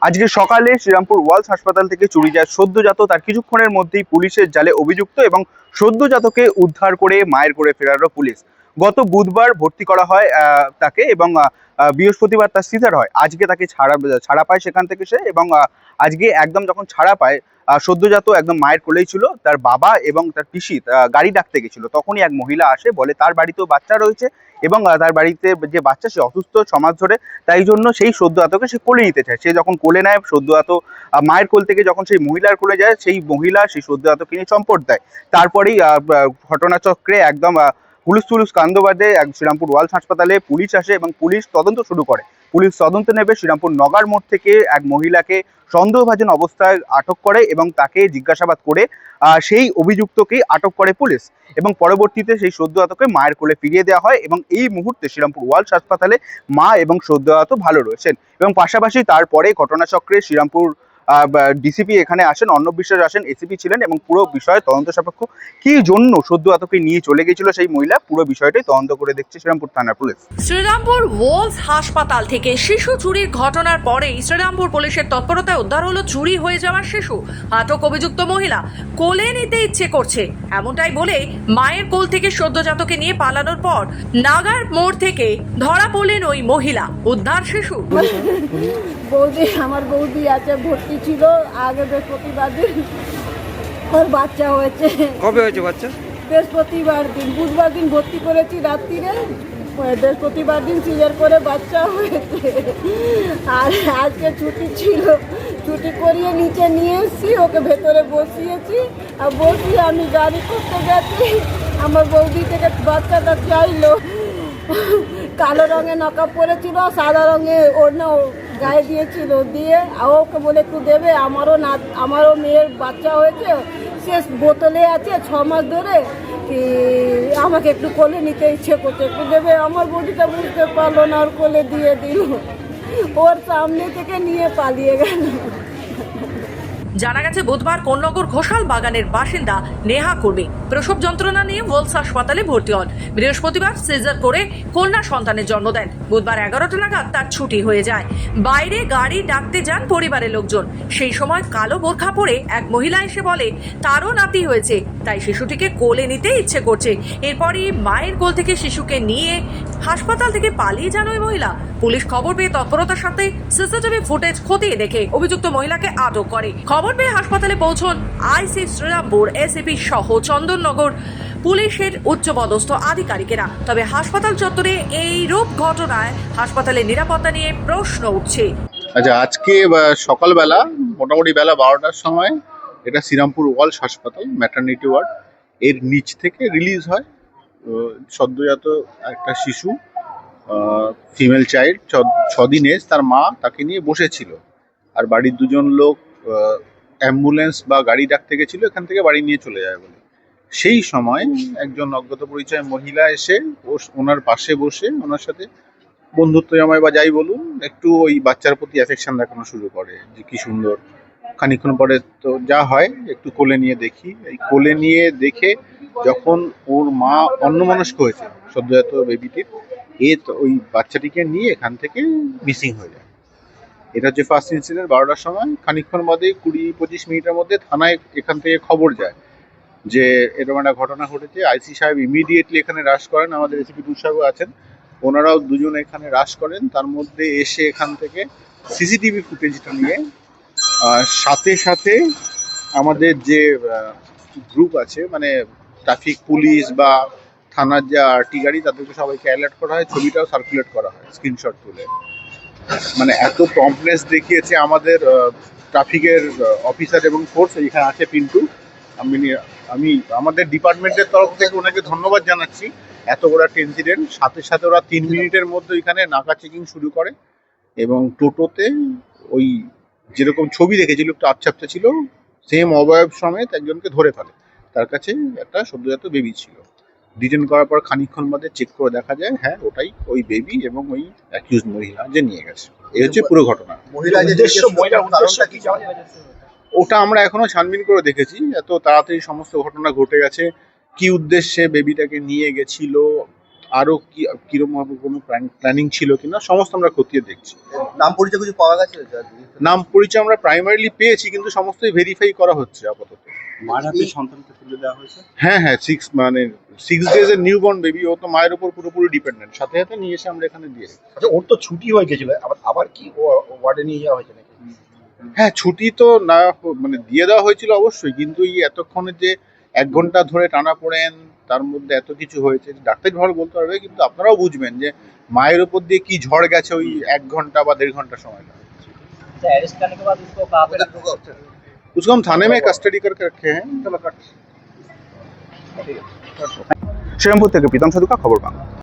আজকে সকালে শ্রীরামপুর ওয়ালস হাসপাতাল থেকে চুরি যায় সদ্যজাত, তার কিছুক্ষণের মধ্যেই পুলিশের জালে অভিযুক্ত এবং সদ্যজাতকে উদ্ধার করে মায়ের করে ফেরারও পুলিশ। গত বুধবার ভর্তি করা হয় তাকে এবং বৃহস্পতিবার তার সিজার হয়। আজকে তাকে ছাড়া ছাড়া পায় সেখান থেকে সে এবং আজকে একদম যখন ছাড়া পায় সদ্যজাত একদম মায়ের কোলেই ছিল, তার বাবা এবং তার পিসি গাড়ি ডাকতে গেছিল। তখনই এক মহিলা আসে, বলে তার বাড়িতেও বাচ্চা রয়েছে এবং তার বাড়িতে যে বাচ্চা, সে অসুস্থ সমাজ ধরে, তাই জন্য সেই সদ্য আতকে সে কোলে নিতে চায়। সে যখন কোলে নেয় সদ্য আত মায়ের কোল থেকে যখন সেই মহিলার কোলে যায়, সেই মহিলা সেই সদ্য আতকে নিয়ে চম্পট দেয়। তারপরেই ঘটনাচক্রে একদম হুলুস তুলুস কাণ্ড বাদে এক শ্রীরামপুর ওয়ালস হাসপাতালে পুলিশ আসে এবং পুলিশ তদন্ত শুরু করে। পুলিশ তদন্ত নেবে শ্রীরামপুর নগার মোড় থেকে এক মহিলাকে সন্দেহভাজন অবস্থায় আটক করে এবং তাকে জিজ্ঞাসাবাদ করে সেই অভিযুক্তকে আটক করে পুলিশ এবং পরবর্তীতে সেই সদ্য আতকে মায়ের কোলে ফিরিয়ে দেওয়া হয় এবং এই মুহূর্তে শ্রীরামপুর ওয়ালস হাসপাতালে মা এবং সদ্য আহত ভালো রয়েছেন এবং পাশাপাশি তারপরে ঘটনাচক্রে শ্রীরামপুর ডিসিপি এখানে আসেন অর্ণব বিশ্বাস আসেন এসিপি ছিলেন এবং পুরো বিষয়ে তদন্ত সাপেক্ষ। কি জন্য সদ্য আতকে নিয়ে চলে গেছিল সেই মহিলা? পুরো বিষয়টাই তদন্ত করে দেখছে শ্রীরামপুর থানার পুলিশ। শ্রীরামপুর ওয়ালস হাসপাতাল থেকে শিশু চুরির ঘটনার পরেই শ্রীরামপুর পুলিশের তৎপরতায় উদ্ধার হলো চুরি হয়ে যাওয়া শিশু। আটক অভিযুক্ত মহিলা কোলে নিতে ইচ্ছে করছে। এমনটাই বলে মায়ের কোল থেকে সদ্যজাতকে নিয়ে পালানোর পর নাগার মোড় থেকে ধরা পড়লেন ওই মহিলা উদ্ধার শিশু। বৌদি আমার বৌদি আছে ভর্তি ছিল আগে বৃহস্পতিবার দিন ওর বাচ্চা হয়েছে। কবে হয়েছে বাচ্চা? বৃহস্পতিবার দিন বুধবার দিন ভর্তি করেছি রাত্রিরে। বৃহস্পতিবার দিন সিজার করে বাচ্চা হয়েছে। আর আজকে ছুটি ছিল। ছুটি করিয়ে নিচে নিয়ে এসেছি ওকে ভেতরে বসিয়েছি। আর বসিয়ে আমি গাড়ি করতে গেছি। আমার বৌদি থেকে বাচ্চাটা চাইলো। কালো রঙের নকাপ পরেছিল সাদা রঙে ওড়না গায়ে দিয়েছিল, দিয়ে ওকে বলে একটু দেবে? আমারও না, আমারও মেয়ের বাচ্চা হয়েছে, সে বোতলে আছে ছ মাস ধরে। কি, আমাকে একটু কোলে নিতে ইচ্ছে করছে, একটু দেবে? আমার বডিটা বুঝতে পারল না ওর কোলে দিয়ে দিল। ওর সামনে থেকে নিয়ে পালিয়ে গেল। জানা গেছে, বুধবার কোন্নগর ঘোষাল বাগানের বাসিন্দা নেহা কর্মী। প্রসব যন্ত্রণা নিয়ে ওয়ালস হাসপাতালে ভর্তি হন। বৃহস্পতিবার সিজার করে কন্যা সন্তানের জন্ম দেন। বুধবার এগারোটা নাগাদ তার ছুটি হয়ে যায়। বাইরে গাড়ি ডাকতে যান পরিবারের লোকজন। সেই সময় কালো বোরখা পরে এক মহিলা এসে বলে, তারও নাতি হয়েছে। তাই শিশুটিকে কোলে নিতে ইচ্ছে করছে। এরপরই মায়ের কোল থেকে শিশুকে নিয়ে হাসপাতাল থেকে পালিয়ে যান ওই মহিলা। পুলিশ খবর পেয়ে তৎপরতার সাথে সিসিটিভি ফুটেজ খতিয়ে দেখে অভিযুক্ত মহিলাকে আটক করে। খবর পেয়ে হাসপাতালে পৌঁছন আইসি শ্রীরামপুর, এসিপি সহ চন্দননগর পুলিশের উচ্চপদস্থ আধিকারিকেরা। তবে হাসপাতাল চত্বরে এই রূপ ঘটনায় হাসপাতালের নিরাপত্তা নিয়ে প্রশ্ন উঠছে। আচ্ছা আজকে সকালবেলা, মোটামুটি বেলা বারোটার সময় এটা শ্রীরামপুর ওয়ালস হাসপাতাল ম্যাটার্নিটি ওয়ার্ড এর নিচ থেকে রিলিজ হয় সদ্যজাত একটা শিশু ফিমেল চাইল্ড ছদিন তার মা তাকে নিয়ে বসেছিল। আর বাড়ির দুজন লোক অ্যাম্বুলেন্স বা গাড়ি ডাকতে গেছিল, এখান থেকে বাড়ি নিয়ে চলে যায় বলে। সেই সময় একজন অজ্ঞাত পরিচয় মহিলা এসে ওনার পাশে বসে ওনার সাথে বন্ধুত্ব জমায় বা যাই বলুন, একটু ওই বাচ্চার প্রতি অ্যাফেকশন দেখানো শুরু করে যে কি সুন্দর। খানিকক্ষণ পরে তো যা হয়, একটু কোলে নিয়ে দেখি। এই কোলে নিয়ে দেখে যখন ওর মা অন্যমনস্ক হয়েছে, সদ্যজাত বেবিটির এ ওই বাচ্চাটিকে নিয়ে এখান থেকে মিসিং হয়ে যায়। এটা হচ্ছে ফার্স্ট ইনসিডেন্ট বারোটার সময়। খানিকক্ষণ বাদে কুড়ি পঁচিশ মিনিটের মধ্যে থানায় এখান থেকে খবর যায় যে এরকম একটা ঘটনা ঘটেছে। আইসি সাহেব ইমিডিয়েটলি এখানে রাশ করেন। আমাদের এসিপি সাহেব আছেন। ওনারাও দুজন এখানে রাশ করেন। তার মধ্যে এসে এখান থেকে সিসিটিভি ফুটেজটা নিয়ে সাথে সাথে আমাদের যে গ্রুপ আছে মানে ট্রাফিক পুলিশ বা থানার যে আরটি গাড়ি, তাদেরকে সবাইকে অ্যালার্ট করা হয়, ছবিটাও সার্কুলেট করা হয় স্ক্রিনশট তুলে। মানে এত প্রম্পনেস দেখিয়েছে আমাদের ট্রাফিকের অফিসার এবং ফোর্স এখানে আছে পিন্টু। আমি আমি, আমাদের ডিপার্টমেন্টের তরফ থেকে ওনাকে ধন্যবাদ জানাচ্ছি। এত বড় একটা ইনসিডেন্ট সাথে সাথে ওরা তিন মিনিটের মধ্যে এখানে নাকা চেকিং শুরু করে এবং টোটোতে ওই যেরকম ছবি দেখেছিল একটু আচ্ছাপটা ছিল সেম অবয়ব সমেত একজনকে ধরে ফেলে। তার কাছে একটা সদ্যজাত বেবি ছিল। ডিটেন করার পর খানিকক্ষণ বাদে চেক করে দেখা যায় হ্যাঁ ওটাই ওই বেবি এবং ওই অ্যাকিউজ মহিলা যে নিয়ে গেছে। এই হচ্ছে পুরো ঘটনা। মহিলা যে উদ্দেশ্য মহিলার কারণটা কি জানা ওটা আমরা এখনও ছানবিন করে দেখেছি। এত তাড়াতাড়ি সমস্ত ঘটনা ঘটে গেছে। কি উদ্দেশ্যে বেবিটাকে নিয়ে গেছিল? আরও কি কীরকম ভাবে কোনো প্ল্যানিং ছিল কিনা সমস্ত আমরা খতিয়ে দেখছি। নাম পরিচয় কিছু পাওয়া গেছে? নাম পরিচয় আমরা প্রাইমারিলি পেয়েছি কিন্তু সমস্তই ভেরিফাই করা হচ্ছে আপাতত। মায়ের হাতে সন্তানকে তুলে দেওয়া হয়েছে? হ্যাঁ হ্যাঁ সিক্স মানে সিক্স ডেজ এর নিউ বর্ন বেবি ও তো মায়ের উপর পুরোপুরি ডিপেন্ডেন্ট সাথে সাথে নিয়ে এসে আমরা এখানে দিয়ে। আচ্ছা ওর তো ছুটি হয়ে গেছিল আবার আবার কি ও- ওয়ার্ডে নিয়ে যাওয়া হয়েছে নাকি? হ্যাঁ ছুটি তো না মানে দিয়ে দেওয়া হয়েছিল অবশ্যই কিন্তু এই এতক্ষণে যে এক ঘণ্টা ধরে টানা পড়েন তার মধ্যে এত কিছু হয়েছে ডাক্তার ভালো বলতে পারবে কিন্তু আপনারাও বুঝবেন যে মায়ের উপর দিয়ে কি ঝড় গেছে ওই এক ঘন্টা বা দেড় ঘন্টা সময়টা अरेस्ट करने के बाद उसको कहाँ पे उसको हम थाने में कस्टडी करके रखे हैं শ্রীরামপুর থেকে প্রীতম সাধুকা খবর বাংলা